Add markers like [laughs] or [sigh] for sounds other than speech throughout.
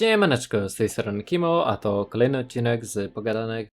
Siemaneczko, z tej strony Kimo, a to kolejny odcinek z Pogadanek.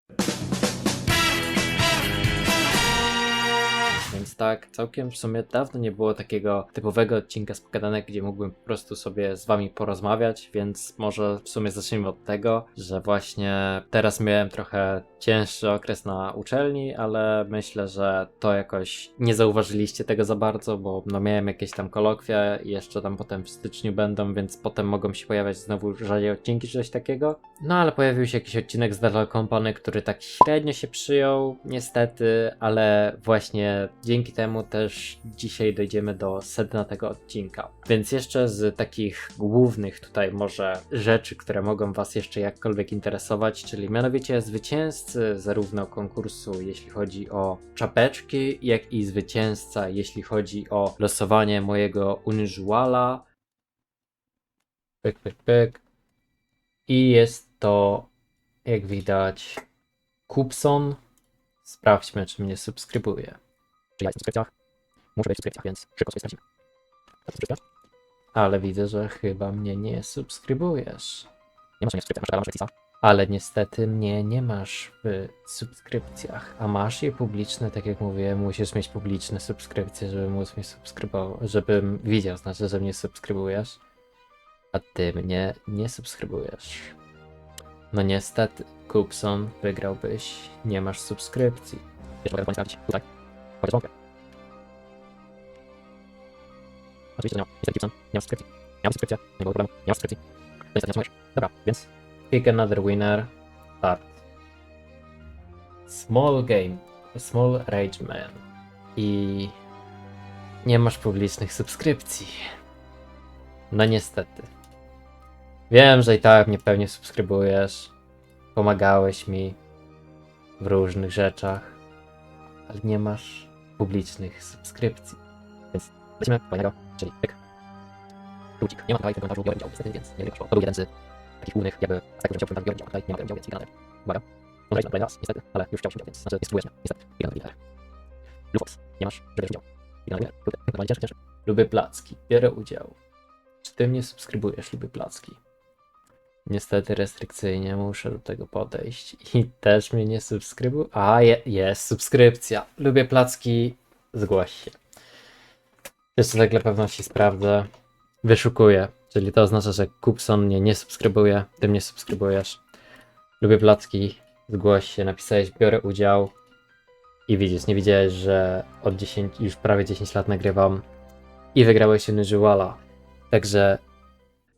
Tak, całkiem w sumie dawno nie było takiego typowego odcinka z Pogadanek, gdzie mógłbym po prostu sobie z wami porozmawiać, więc może w sumie zacznijmy od tego, że właśnie teraz miałem trochę cięższy okres na uczelni, ale myślę, że to jakoś nie zauważyliście tego za bardzo, bo no miałem jakieś tam kolokwia i jeszcze tam potem w styczniu będą, więc potem mogą się pojawiać znowu rzadziej odcinki czy coś takiego. No ale pojawił się jakiś odcinek z Datal Company, który tak średnio się przyjął, niestety, ale właśnie dzięki temu też dzisiaj dojdziemy do sedna tego odcinka. Więc jeszcze z takich głównych tutaj może rzeczy, które mogą Was jeszcze jakkolwiek interesować, czyli mianowicie zwycięzcy zarówno konkursu, jeśli chodzi o czapeczki, jak i zwycięzca, jeśli chodzi o losowanie mojego Unusuala. Pyk, pyk, pyk. I jest to, jak widać, Kupson. Sprawdźmy, czy mnie subskrybuje. Czy ja jestem w subskrypcjach? Muszę być w subskrypcjach, więc szybko sobie sprawdzimy. Ale widzę, że chyba mnie nie subskrybujesz. Nie masz nie w subskrypcjach, masz ale masz Ale niestety mnie nie masz w subskrypcjach. A masz je publiczne, tak jak mówiłem, musisz mieć publiczne subskrypcje, żeby móc mnie subskrybować, żebym widział, znaczy, że mnie subskrybujesz. A ty mnie nie subskrybujesz. No niestety, Kupson, wygrałbyś, nie masz subskrypcji. Wiesz, mogę sprawdzić. Tutaj. Chociaż wątpię. Oczywiście, że nie ma. Niestety Gibson, nie ma subskrypcji. Nie mam subskrypcję, nie było problemu. Nie ma subskrypcji. To niestety nie otrzymujesz. Dobra, więc Pick another winner. Start. Small game. Small Rage Man. I nie masz publicznych subskrypcji. No niestety. Wiem, że i tak mnie pewnie subskrybujesz. Pomagałeś mi w różnych rzeczach, ale nie masz publicznych subskrypcji. lecimy do kolejnego, czyli pyk. Ludzik. Nie ma tutaj w tym komentarzu biorę udział, niestety, więc nie wygrasz. To był jeden z takich głównych jakby aspektów, że chciałbym biorę udział. Tutaj nie ma udział, więc wygrany. Uwaga. Może na raz, niestety, ale już chciałbym udział, więc znaczy, nie spróbujesz mnie, niestety. Wygrany winner. Lufox. Nie masz, że bierzesz udział. Wygrany winner. Kurde, normalnie cieszę, cieszę. Lubię placki, biorę udział. Czy ty mnie subskrybujesz, lubię placki? Niestety restrykcyjnie muszę do tego podejść [laughs] i też mnie nie subskrybuj. A, je, jest subskrypcja. Lubię placki, zgłoś się. Jeszcze tak dla pewności sprawdzę. Wyszukuję, czyli to oznacza, że Kupson mnie nie subskrybuje, ty mnie subskrybujesz. Lubię placki, zgłoś się, napisałeś, biorę udział. I widzisz, nie widziałeś, że od 10, już prawie 10 lat nagrywam i wygrałeś Unusuala. Także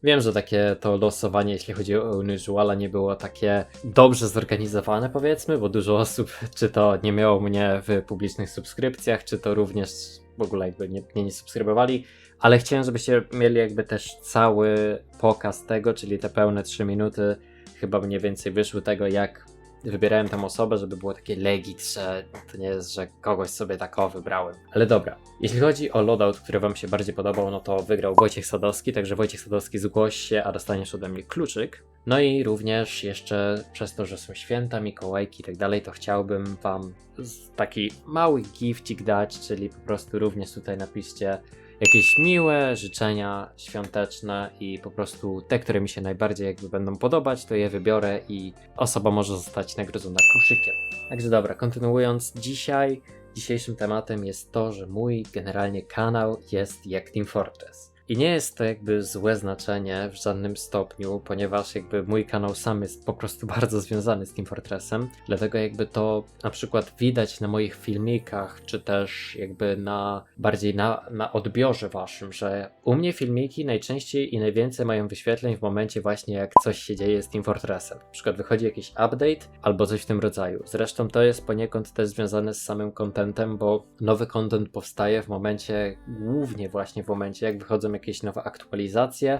wiem, że takie to losowanie, jeśli chodzi o Unusuala, nie było takie dobrze zorganizowane, powiedzmy, bo dużo osób, [laughs] czy to nie miało mnie w publicznych subskrypcjach, czy to również w ogóle jakby nie, mnie nie subskrybowali, ale chciałem, żebyście mieli jakby też cały pokaz tego, czyli te pełne 3 minuty, chyba mniej więcej wyszły tego, jak wybierałem tam osobę, żeby było takie legit, że to nie jest, że kogoś sobie tak o wybrałem. Ale dobra, jeśli chodzi o loadout, który wam się bardziej podobał, no to wygrał Wojciech Sadowski, także Wojciech Sadowski zgłoś się, a dostaniesz ode mnie kluczyk. No i również jeszcze przez to, że są święta, Mikołajki i tak dalej, to chciałbym wam taki mały gifcik dać, czyli po prostu również tutaj napiszcie jakieś miłe życzenia świąteczne i po prostu te, które mi się najbardziej jakby będą podobać, to je wybiorę i osoba może zostać nagrodzona koszykiem. Także dobra, kontynuując, dzisiaj dzisiejszym tematem jest to, że mój generalnie kanał jest jak Team Fortress. I nie jest to jakby złe znaczenie w żadnym stopniu, ponieważ jakby mój kanał sam jest po prostu [laughs] bardzo związany z Team Fortressem, dlatego jakby to na przykład widać na moich filmikach, czy też jakby na bardziej na, na odbiorze waszym, że u mnie filmiki najczęściej i najwięcej mają wyświetleń w momencie właśnie jak coś się dzieje z Team Fortressem. Na przykład wychodzi jakiś update albo coś w tym rodzaju. Zresztą to jest poniekąd też związane z samym contentem, bo nowy content powstaje w momencie, głównie właśnie w momencie jak wychodzą jakieś nowe aktualizacje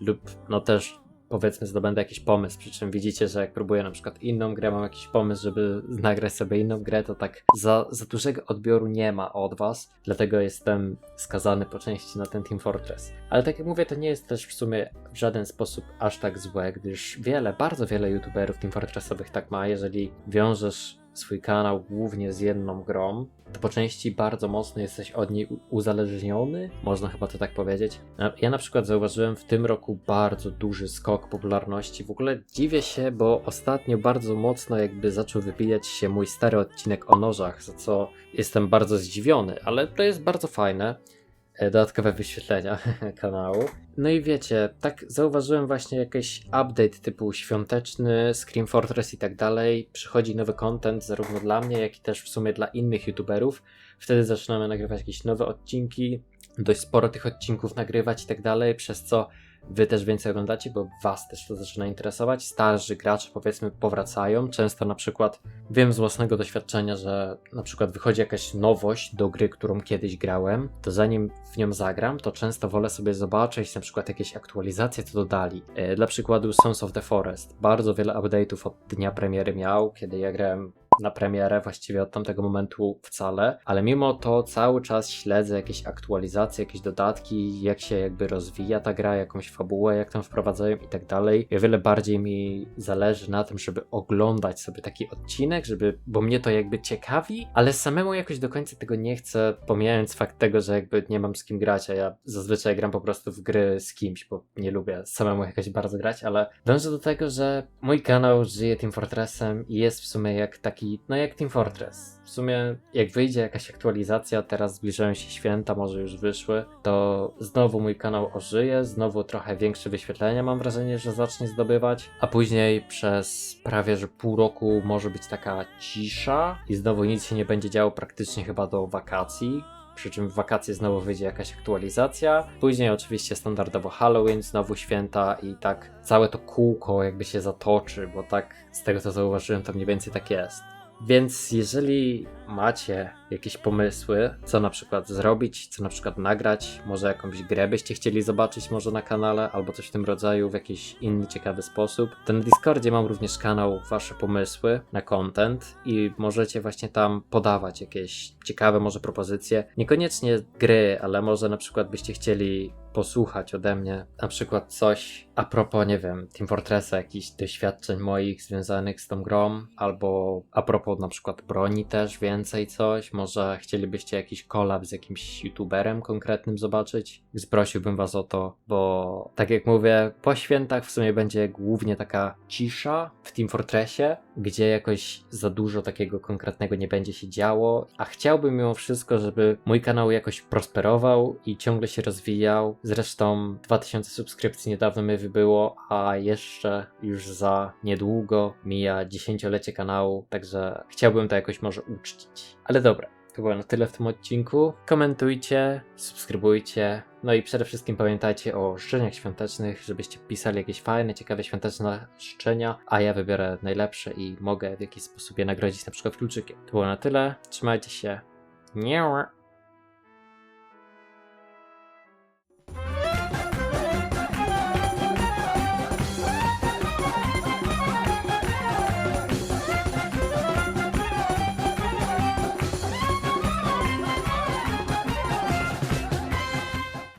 lub no też powiedzmy zdobędę jakiś pomysł, przy czym widzicie, że jak próbuję na przykład inną grę, mam jakiś pomysł, żeby nagrać sobie inną grę, to tak za, za dużego odbioru nie ma od was, dlatego jestem skazany po części na ten Team Fortress. Ale tak jak mówię, to nie jest też w sumie w żaden sposób aż tak złe, gdyż wiele, bardzo wiele youtuberów Team Fortressowych tak ma, jeżeli wiążesz swój kanał głównie z jedną grą, to po części bardzo mocno jesteś od niej uzależniony, można chyba to tak powiedzieć. Ja na przykład zauważyłem w tym roku bardzo duży skok popularności. W ogóle dziwię się, bo ostatnio bardzo mocno jakby zaczął wybijać się mój stary odcinek o nożach, za co jestem bardzo zdziwiony, ale to jest bardzo fajne. E, Dodatkowe wyświetlenia [laughs] kanału. No i wiecie, tak zauważyłem właśnie jakiś update typu świąteczny, Scream Fortress i tak dalej. Przychodzi nowy content zarówno dla mnie, jak i też w sumie dla innych youtuberów. Wtedy zaczynamy nagrywać jakieś nowe odcinki, dość sporo tych odcinków nagrywać i tak dalej, przez co wy też więcej oglądacie, bo was też to zaczyna interesować. Starzy gracze powiedzmy powracają. Często na przykład wiem z własnego doświadczenia, że na przykład wychodzi jakaś nowość do gry, którą kiedyś grałem, to zanim w nią zagram, to często wolę sobie zobaczyć na przykład jakieś aktualizacje, co dodali. E, Dla przykładu Sons of the Forest. Bardzo wiele update'ów od dnia premiery miał, kiedy ja grałem na premierę, właściwie od tamtego momentu wcale, ale mimo to cały czas śledzę jakieś aktualizacje, jakieś dodatki, jak się jakby rozwija ta gra, jakąś fabułę, jak tam wprowadzają i tak dalej. I o wiele bardziej mi zależy na tym, żeby oglądać sobie taki odcinek, żeby, bo mnie to jakby ciekawi, ale samemu jakoś do końca tego nie chcę, pomijając fakt tego, że jakby nie mam z kim grać, a ja zazwyczaj gram po prostu w gry z kimś, bo nie lubię samemu jakoś bardzo grać, ale dążę do tego, że mój kanał żyje Team Fortressem i jest w sumie jak taki, no jak Team Fortress. W sumie jak wyjdzie jakaś aktualizacja, teraz zbliżają się święta, może już wyszły, to znowu mój kanał ożyje, znowu trochę większe wyświetlenia mam wrażenie, że zacznie zdobywać, a później przez prawie że pół roku może być taka cisza i znowu nic się nie będzie działo praktycznie chyba do wakacji. Przy czym w wakacje znowu wyjdzie jakaś aktualizacja. Później oczywiście standardowo Halloween, znowu święta i tak całe to kółko jakby się zatoczy, bo tak z tego co zauważyłem to mniej więcej tak jest. Więc jeżeli macie jakieś pomysły, co na przykład zrobić, co na przykład nagrać, może jakąś grę byście chcieli zobaczyć może na kanale, albo coś w tym rodzaju w jakiś inny ciekawy sposób, to na Discordzie mam również kanał Wasze pomysły na content i możecie właśnie tam podawać jakieś ciekawe może propozycje. Niekoniecznie gry, ale może na przykład byście chcieli posłuchać ode mnie na przykład coś a propos, nie wiem, Team Fortressa, jakichś doświadczeń moich związanych z tą grą, albo a propos na przykład broni też więcej coś, może chcielibyście jakiś collab z jakimś youtuberem konkretnym zobaczyć, prosiłbym was o to, bo tak jak mówię, po świętach w sumie będzie głównie taka cisza w Team Fortressie, gdzie jakoś za dużo takiego konkretnego nie będzie się działo, a chciałbym mimo wszystko, żeby mój kanał jakoś prosperował i ciągle się rozwijał. Zresztą 2000 subskrypcji niedawno mi wybyło, a jeszcze już za niedługo mija dziesięciolecie kanału, także chciałbym to jakoś może uczcić. Ale dobra, to było na tyle w tym odcinku. Komentujcie, subskrybujcie, no i przede wszystkim pamiętajcie o życzeniach świątecznych, żebyście pisali jakieś fajne, ciekawe świąteczne życzenia, a ja wybiorę najlepsze i mogę w jakiś sposób je nagrodzić na przykład kluczykiem. To było na tyle, trzymajcie się. Nie.